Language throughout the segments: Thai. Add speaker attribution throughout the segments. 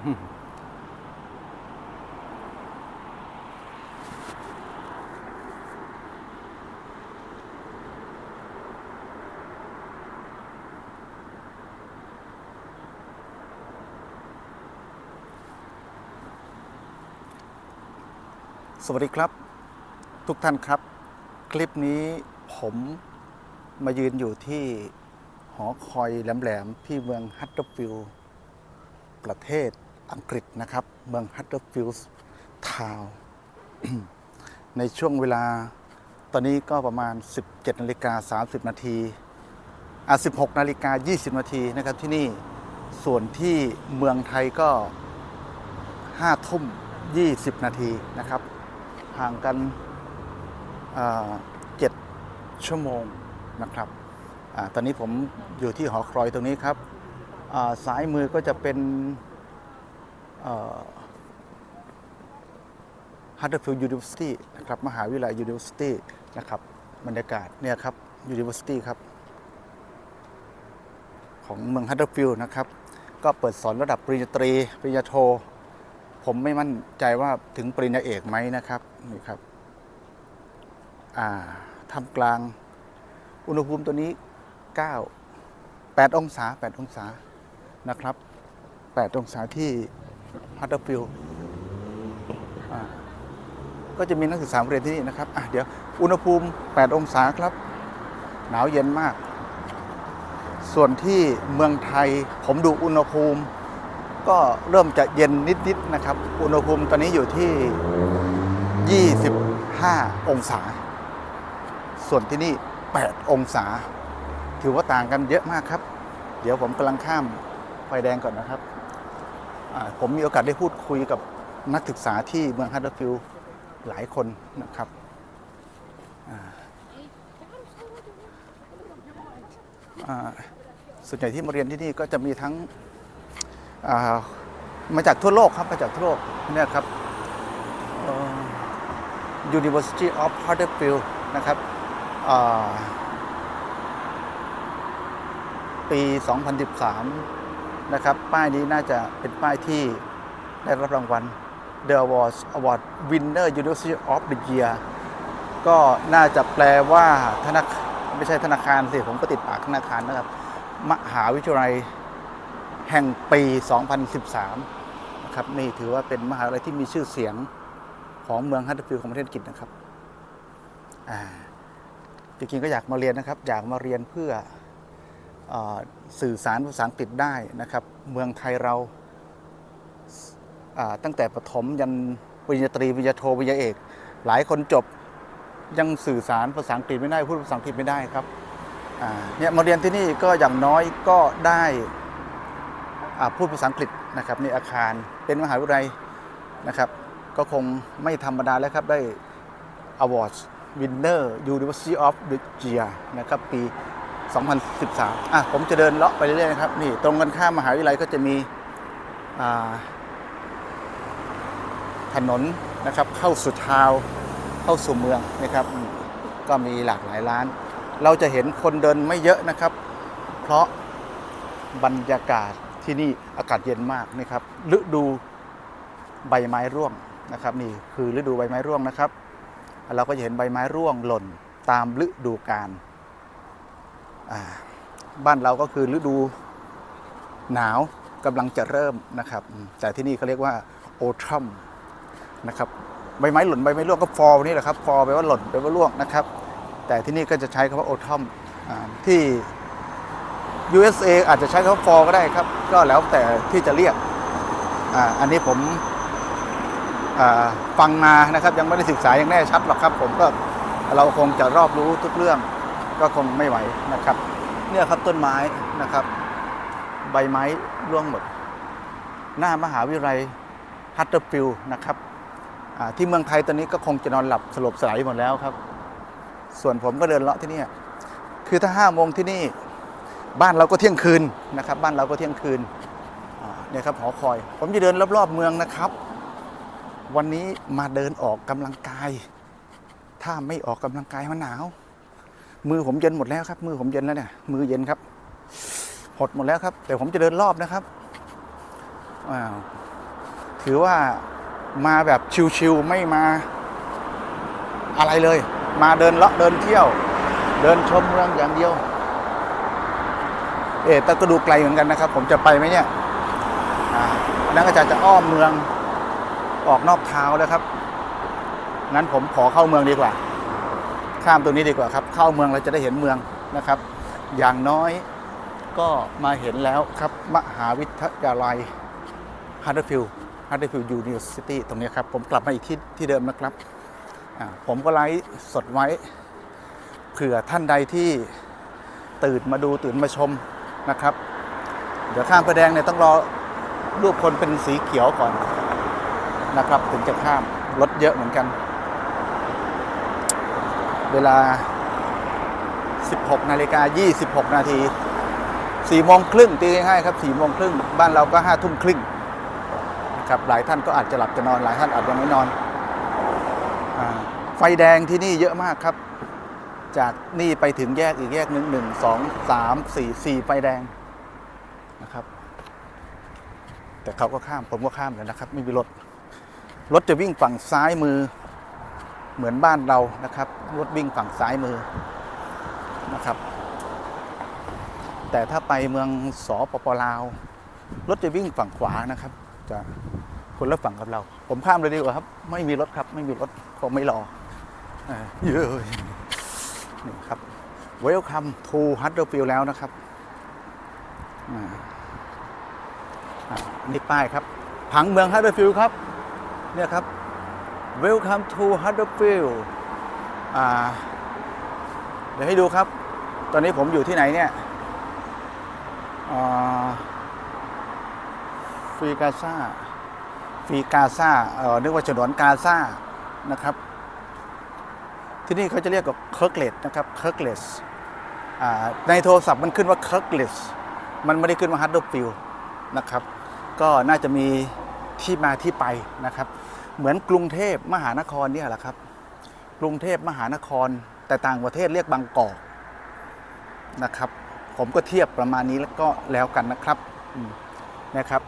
Speaker 1: สวัสดีครับ ทุกท่านครับ คลิปนี้ผมมายืนอยู่ที่หอคอยแหลมๆที่เมืองฮัตเตอร์ฟิลด์ประเทศ อังกฤษนะครับ เมืองฮัตเตอร์ฟิลด์ทาวน์ในช่วงเวลาตอนนี้ก็ประมาณ 17นาฬิกา30 นาทีอะ16นาฬิกา20 นาทีนะครับที่นี่ส่วนที่เมืองไทยก็5ทุ่ม 20 นาทีนะครับ ห่างกันเจ็ดชั่วโมงนะครับอตอนนี้ผมอยู่ที่หอคอยตรงนี้ครับอ่าซ้ายมือก็จะเป็น ฮัตเตอร์ฟิลด์ยูนิเวอร์ซิตี้นะครับมหาวิทยาลัยยูนิเวอร์ซิตี้นะครับบรรยากาศเนี่ยครับยูนิเวอร์ซิตี้ครับ ของเมืองฮัตเตอร์ฟิลด์นะครับ ก็เปิดสอนระดับปริญญาตรี ปริญญาโท ผมไม่มั่นใจว่าถึงปริญญาเอกไหมนะครับนี่ครับอ่าทำกลางอุณหภูมิตัวนี้ 9 8 องศา 8 องศานะครับ 8 องศาที่ ฮัตเตอร์ฟิลด์ก็จะมีนักศึกษาเรียนที่นี่นะครับอะเดี๋ยวอุณหภูมิ 8 องศาครับ หนาวเย็นมาก ส่วนที่เมืองไทยผมดูอุณหภูมิ ก็เริ่มจะเย็นนิดๆนะครับ อุณหภูมิตอนนี้อยู่ที่ 25 องศา ส่วนที่นี่ 8 องศา ถือว่าต่างกันเยอะมากครับ เดี๋ยวผมกำลังข้ามไฟแดงก่อนนะครับ ผมมีโอกาสได้พูดคุยกับนักศึกษาที่เมืองฮัตเตอร์ฟิลด์หลายคนนะครับส่วนใหญ่ที่มาเรียนที่นี่ก็จะมีทั้งามาจากทั่วโลกครับ มาจากทั่วโลกเนี่ยครับ University of Huddersfield นะครับอ่าปี 2013 นะครับ ป้ายนี้น่าจะเป็นป้ายที่ได้รับรางวัล The Awards Award Winner University of the Year ก็น่าจะแปลว่าธนาคารไม่ใช่ธนาคารสิผมก็ติดปากธนาคารนะครับ มหาวิทยาลัยแห่งปี 2013 นะครับ นี่ถือว่าเป็นมหาวิทยาลัยที่มีชื่อเสียงของเมืองฮัตเตอร์ฟิลด์ของประเทศอังกฤษนะครับจริงๆก็อยากมาเรียนนะครับ อยากมาเรียนเพื่อ สื่อสารภาษาอังกฤษได้นะครับ เมืองไทยเราตั้งแต่ประถมยันปริญญาตรีปริญญาโทปริญญาเอก หลายคนจบยังสื่อสารภาษาอังกฤษไม่ได้พูดภาษาอังกฤษไม่ได้ครับเนี่ยมาเรียนที่นี่ก็อย่างน้อยก็ได้พูดภาษาอังกฤษนะครับในอาคารเป็นมหาวิทยาลัยนะครับ ก็คงไม่ธรรมดาแล้วครับได้ Awards Winner University of the Year นะครับปี 2013 อะผมจะเดินเลาะไปเรื่อยๆนะครับนี่ตรงกันข้ามมหาวิทยาลัยก็จะมีถนนนะครับเข้าสู่ทาวเข้าสู่เมืองนะครับ ก็มีหลากหลายร้าน เราจะเห็นคนเดินไม่เยอะนะครับ เพราะบรรยากาศที่นี่อากาศเย็นมากนะครับฤดูใบไม้ร่วงนะครับ นี่คือฤดูใบไม้ร่วงนะครับ เราก็จะเห็นใบไม้ร่วงหล่นตามฤดูกาล บ้านเราก็คือฤดูหนาวกำลังจะเริ่มนะครับ แต่ที่นี่เขาเรียกว่าโอทัมนะครับใบไม้หล่นใบไม้ร่วงก็ฟอลนี่แหละครับฟอลแปลว่าหล่นแปลว่าร่วงนะครับ แต่ที่นี่ก็จะใช้คำว่าโอทัมที่ USA อาจจะใช้คำว่า for ก็ได้ครับ ก็แล้วแต่ที่จะเรียกออันนี้ผมฟังมานะครับ ยังไม่ได้ศึกษาอย่างแน่ชัดหรอกครับ ผมก็เราคงจะรอบรู้ทุกเรื่อง ก็คงไม่ไหวนะครับ เนี่ยครับต้นไม้นะครับ ใบไม้ร่วงหมด หน้ามหาวิทยาลัยฮัตเตอร์ฟิลนะครับที่เมืองไทยตอนนี้ก็คงจะนอนหลับสลบสลายหมดแล้วครับ ส่วนผมก็เดินเลาะที่นี่คือถ้าห้าโมงที่นี่บ้านเราก็เที่ยงคืนนะครับ บ้านเราก็เที่ยงคืนเนี่ยครับหอคอย ผมจะเดินรอบๆเมืองนะครับ วันนี้มาเดินออกกำลังกาย ถ้าไม่ออกกำลังกายมันหนาว มือผมเย็นหมดแล้วครับ มือผมเย็นแล้วเนี่ย มือเย็นครับ หดหมดแล้วครับ แต่ผมจะเดินรอบนะครับว้าวถือว่ามาแบบชิวๆไม่มาอะไรเลย มาเดินเลาะเดินเที่ยว เดินชมเมืองอย่างเดียว เอ๊ะแต่ก็ดูไกลเหมือนกันนะครับ ผมจะไปไหมเนี่ยอ่นักอาจารย์จะอ้อมเมืองออกนอกเท้าแล้วครับ งั้นผมขอเข้าเมืองดีกว่า ข้ามตรงนี้ดีกว่าครับ เข้าเมืองเราจะได้เห็นเมืองนะครับ อย่างน้อยก็มาเห็นแล้วครับมหาวิทยาลัยฮัตเตอร์ดฟิลด์ฮัตเตอร์ดฟิลด์ยูนิเวอร์ซิตี้ตรงนี้ครับ ผมกลับมาอีกที่ที่เดิมนะครับ ผมก็ไลฟ์สดไว้เผื่อท่านใดที่ตื่นมาดูตื่นมาชมนะครับ เดี๋ยวข้ามไฟแดงเนี่ยต้องรอรูปคนเป็นสีเขียวก่อนนะครับ ถึงจะข้ามรถเยอะเหมือนกัน เวลา 16 นาฬิกา 26 นาที4โมงครึ่งตีง่ายครับ4โมงครึ่งบ้านเราก็5ทุ่มครึ่งนะครับหลายท่านก็อาจจะหลับจะนอนหลายท่านอาจจะไม่นอนอไฟแดงที่นี่เยอะมากครับ จากนี่ไปถึงแยกอีกแยกหนึ่งหนึ่งสองสามสี่สี่ไฟแดงนะครับ แต่เขาก็ข้ามผมก็ข้ามเลยนะครับ ไม่มีรถรถจะวิ่งฝั่งซ้ายมือ เหมือนบ้านเรานะครับ รถวิ่งฝั่งซ้ายมือนะครับ แต่ถ้าไปเมืองสปปลาว รถจะวิ่งฝั่งขวานะครับ จะคนละฝั่งกับเรา ผมข้ามเลยดีกว่าครับ ไม่มีรถครับ ไม่มีรถคงไม่รอเออเยอะนี่ครับ Welcome to Huddersfield แล้วนะครับอ่าอ่านี่ป้ายครับ ผังเมือง Huddersfield ครับ เนี่ยครับ Welcome to Huddersfield เดี๋ยวให้ดูครับ ตอนนี้ผมอยู่ที่ไหนเนี่ยฟรีกาซาฟรีกาซาเออนึกว่าฉนวนกาซานะครับ ที่นี่เขาจะเรียกว่าเคิร์กเลสนะครับเคิร์กเลสในโทรศัพท์มันขึ้นว่าเคิร์กเลสมันไม่ได้ขึ้นว่าฮัตเดอร์ฟิลนะครับ ก็น่าจะมีที่มาที่ไปนะครับ เหมือนกรุงเทพมหานครเนี่ยแหละครับ กรุงเทพมหานคร แต่ต่างประเทศเรียกบางกอกนะครับ ผมก็เทียบประมาณนี้แล้วก็แล้วกันนะครับนะครับ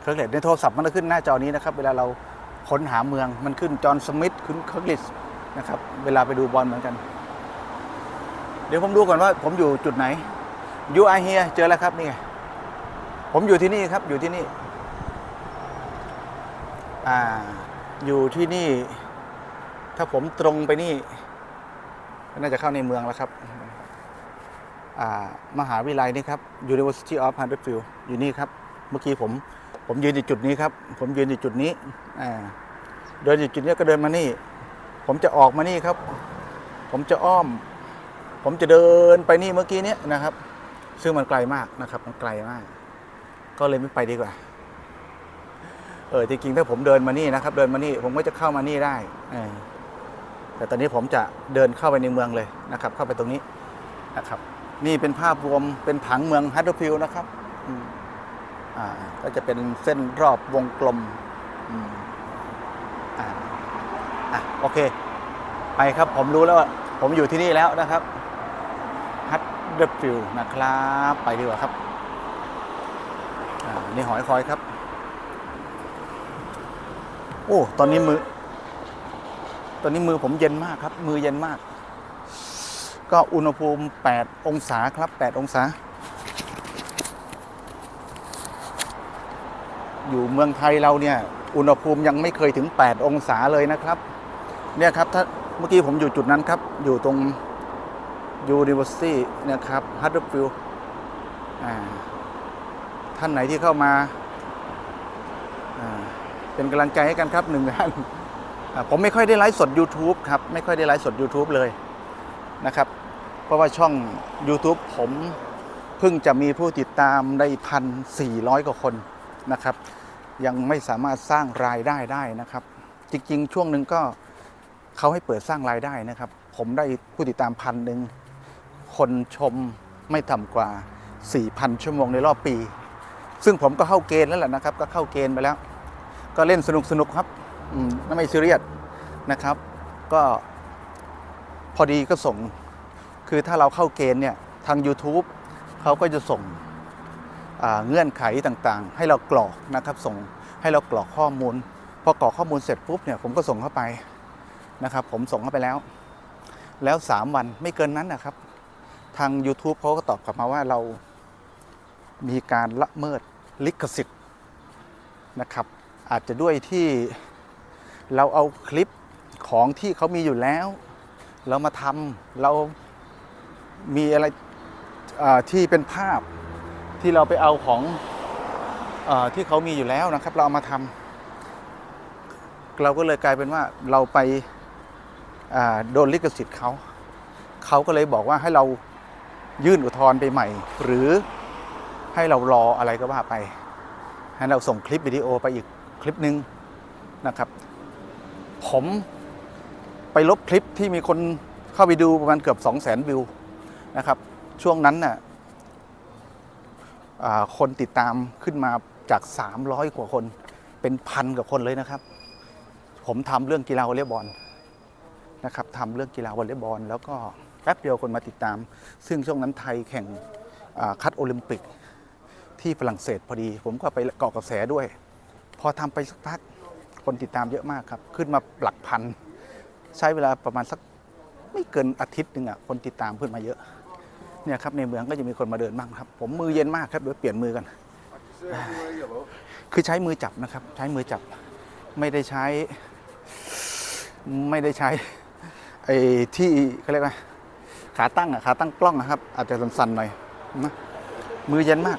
Speaker 1: เคิร์กเลสในโทรศัพท์มันจะขึ้นหน้าจอนี้นะครับ เวลาเราค้นหาเมืองมันขึ้นจอห์นสมิธขึ้นเคิร์กเลสนะครับ เวลาไปดูบอลเหมือนกัน เดี๋ยวผมดูก่อนว่า ผมอยู่จุดไหนยูไอเฮียเจอแล้วครับนี่ไงผมอยู่ที่นี่ครับอยู่ที่นี่ อ่าอยู่ที่นี่ ถ้าผมตรงไปนี่ก็น่าจะเข้าในเมืองแล้วครับมหาวิทยาลัยนี่ครับ University of Huddersfield อยู่นี่ครับ เมื่อกี้ผมผมยืนอยู่จุดนี้ครับ ผมยืนอยู่จุดนี้เดินอยู่จุดนี้ก็เดินมานี่ ผมจะออกมานี่ครับ ผมจะอ้อม ผมจะเดินไปนี่เมื่อกี้นี้นะครับ ซึ่งมันไกลมากนะครับ มันไกลมาก ก็เลยไม่ไปดีกว่า เออจริงๆถ้าผมเดินมานี่นะครับ เดินมานี่ผมก็จะเข้ามานี่ได้แต่ตอนนี้ผมจะเดินเข้าไปในเมืองเลยนะครับ เข้าไปตรงนี้นะครับ นี่เป็นภาพรวมเป็นผังเมืองฮัตเตอร์ฟิลด์นะครับอ่าก็จะเป็นเส้นรอบวงกลมอ่าอะโอเค ไปครับผมรู้แล้วว่าผมอยู่ที่นี่แล้วนะครับฮัตเดอร์ฟิลนะครับ ไปดีกว่าครับนี่หอยคอยครับ โอ้ ตอนนี้มือ ตอนนี้มือผมเย็นมากครับ มือเย็นมาก ก็อุณหภูมิ 8 องศาครับ 8 องศา อยู่เมืองไทยเราเนี่ย อุณหภูมิยังไม่เคยถึง 8 องศาเลยนะครับ เนี่ยครับ ถ้าเมื่อกี้ผมอยู่จุดนั้นครับ อยู่ตรง University นะครับ Huddersfield ท่านไหนที่เข้ามา อ่า เป็นกำลังใจให้กันครับหนึ่งท่านผมไม่ค่อยได้ไลฟ์สด YouTube ครับ ไม่ค่อยได้ไลฟ์สด YouTube เลยนะครับ เพราะว่าช่อง YouTube ผมเพิ่งจะมีผู้ติดตามได้พันสี่ร้อยกว่าคนนะครับ ยังไม่สามารถสร้างรายได้ได้นะครับ จริงๆ ช่วงหนึ่งก็เขาให้เปิดสร้างรายได้นะครับ ผมได้ผู้ติดตามพันหนึ่งคนชมไม่ต่ำกว่า 4,000 ชั่วโมงในรอบปี ซึ่งผมก็เข้าเกณฑ์แล้วแหละนะครับ ก็เข้าเกณฑ์ไปแล้ว ก็เล่นสนุกสนุกครับอืมไม่ซีเรียสนะครับ ก็พอดีก็ส่ง คือถ้าเราเข้าเกณฑ์เนี่ยทาง YouTube เขาก็จะส่งเงื่อนไขต่างๆ ให้เรากรอกนะครับส่งให้ให้เรากรอกข้อมูลพอกรอกข้อมูลเสร็จปุ๊บเนี่ยผมก็ส่งเข้าไปนะครับ ผมส่งเข้าไปแล้ว แล้ว 3 วันไม่เกินนั้นนะครับ ทาง YouTube เขาก็ตอบกลับมาว่าเรามีการละเมิดลิขสิทธิ์นะครับ อาจจะด้วยที่เราเอาคลิปของที่เขามีอยู่แล้ว เรามาทำเรามีอะไรที่เป็นภาพที่เราไปเอาของอที่เขามีอยู่แล้วนะครับ เราเอามาทำเราก็เลยกลายเป็นว่าเราไปโดนลิขสิทธิ์เขาเขาก็เลยบอกว่าให้เรายื่นอุทธรณ์ไปใหม่ หรือให้เรารออะไรก็ว่าไป ให้เราส่งคลิปวิดีโอไปอีก คลิปหนึ่งนะครับ ผมไปลบคลิปที่มีคนเข้าไปดูประมาณเกือบ 2 0 0 0 0 0วิวนะครับ ช่วงนั้นน่ะอ่าคนติดตามขึ้นมาจาก 300 กว่าคน เป็นพันกว่าคนเลยนะครับ ผมทำเรื่องกีฬาวอลเลย์บอลนะครับทำเรื่องกีฬาวอลเลย์บอลแล้วก็แป๊บเดียวคนมาติดตาม ซึ่งช่วงนั้นไทยแข่งคัดโอลิมปิกที่ฝรั่งเศสพอดี ผมก็ไปเกาะกระแสด้วย พอทำไปสักพักคนติดตามเยอะมากครับ ขึ้นมาหลักพัน ใช้เวลาประมาณสักไม่เกินอาทิตย์หนึ่งอะคนติดตามขึ้นมาเยอะเนี่ยครับในเมืองก็จะมีคนมาเดินบ้างครับ ผมมือเย็นมากครับเดี๋ยวเปลี่ยนมือกัน คือใช้มือจับนะครับ ใช้มือจับไม่ได้ใช้ ไม่ได้ใช้ไอ้ที่เขาเรียกว่าขาตั้งอะขาตั้งกล้องอะครับ อาจจะสั่นๆหน่อยนะมือเย็นมาก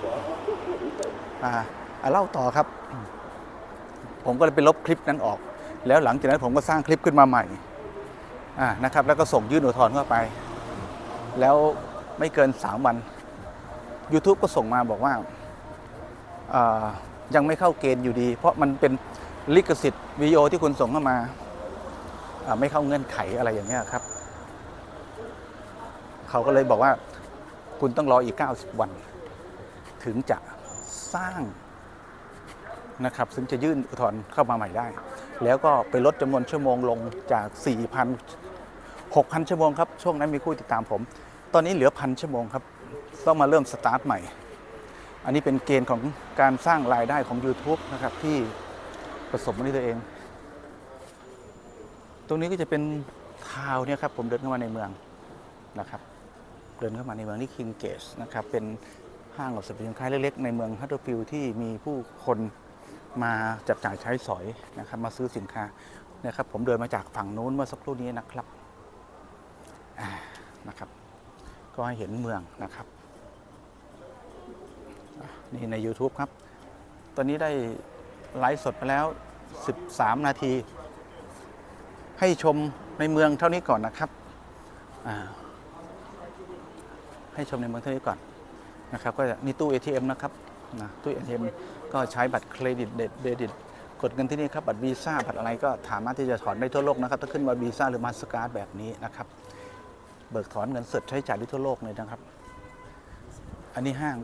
Speaker 1: อ่าเล่าต่อครับ ผมก็เลยไปลบคลิปนั้นออก แล้วหลังจากนั้นผมก็สร้างคลิปขึ้นมาใหม่นะครับ แล้วก็ส่งยื่นอุทธรณ์เข้าไป แล้วไม่เกิน 3 วัน YouTube ก็ส่งมาบอกว่ายังไม่เข้าเกณฑ์อยู่ดี เพราะมันเป็นลิขสิทธิ์วิดีโอที่คุณส่งเข้ามาอ่าไม่เข้าเงื่อนไขอะไรอย่างเงี้ยครับ เขาก็เลยบอกว่าคุณต้องรออีก 90 วัน ถึงจะสร้าง นะครับซึ่งจะยื่นอุทธรณ์เข้ามาใหม่ได้ แล้วก็ไปลดจำนวนชั่วโมงลงจาก 4,000 6,000 ชั่วโมงครับ ช่วงนั้นมีผู้ติดตามผม ตอนนี้เหลือพันชั่วโมงครับ ต้องมาเริ่มสตาร์ทใหม่ อันนี้เป็นเกณฑ์ของการสร้างรายได้ของ YouTube นะครับที่ประสบมาด้วยตัวเอง ตรงนี้ก็จะเป็นทาวน์เนี่ยครับผมเดินเข้ามาในเมืองนะครับ เดินเข้ามาในเมืองที่คิงเกสนะครับเป็นห้างสรรพสินค้าเล็กๆ ในเมืองฮัตเตอร์ฟิลที่มีผู้คน มาจับจ่ายใช้สอยนะครับ มาซื้อสินค้านะครับ ผมเดินมาจากฝั่งนู้นเมื่อสักครู่นี้นะครับนะครับ ก็ให้เห็นเมืองนะครับนี่ใน YouTube ครับ ตอนนี้ได้ไลฟ์สดไปแล้ว 13 นาที ให้ชมในเมืองเท่านี้ก่อนนะครับ ให้ชมในเมืองเท่านี้ก่อนนะครับ ก็นี่ตู้ ATM นะครับนะตู้ ATM ก็ใช้บัตรเครดิตเดบิตกดเงินที่นี่ครับบัตรวีซ่าบัตรอะไรก็สามารถที่จะถอนได้ทั่วโลกนะครับ ถ้าขึ้นมาวีซ่าหรือมาสการ์ดแบบนี้นะครับ เบิกถอนเงินสดใช้จ่ายได้ทั่วโลกเลยนะครับ อันนี้ห้าง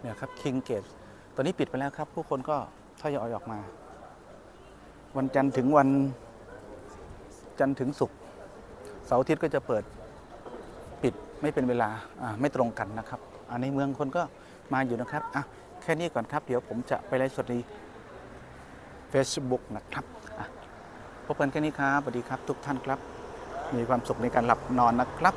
Speaker 1: เนี่ยครับ King Gate ตอนนี้ปิดไปแล้วครับ ผู้คนก็ทยอยออกมา วันจันทร์ถึงวันจันทร์ถึงศุกร์เสาร์อาทิตย์ก็จะเปิดปิดไม่เป็นเวลาไม่ตรงกันนะครับอ่าในเมืองคนก็มาอยู่นะครับอะ ค่นี้ก่อนครับ เดี๋ยวผมจะไปไลฟ์สดใน Facebook นะครับพบกันแค่นี้ครับสวัสดีครับทุกท่านครับ มีความสุขในการหลับนอนนะครับ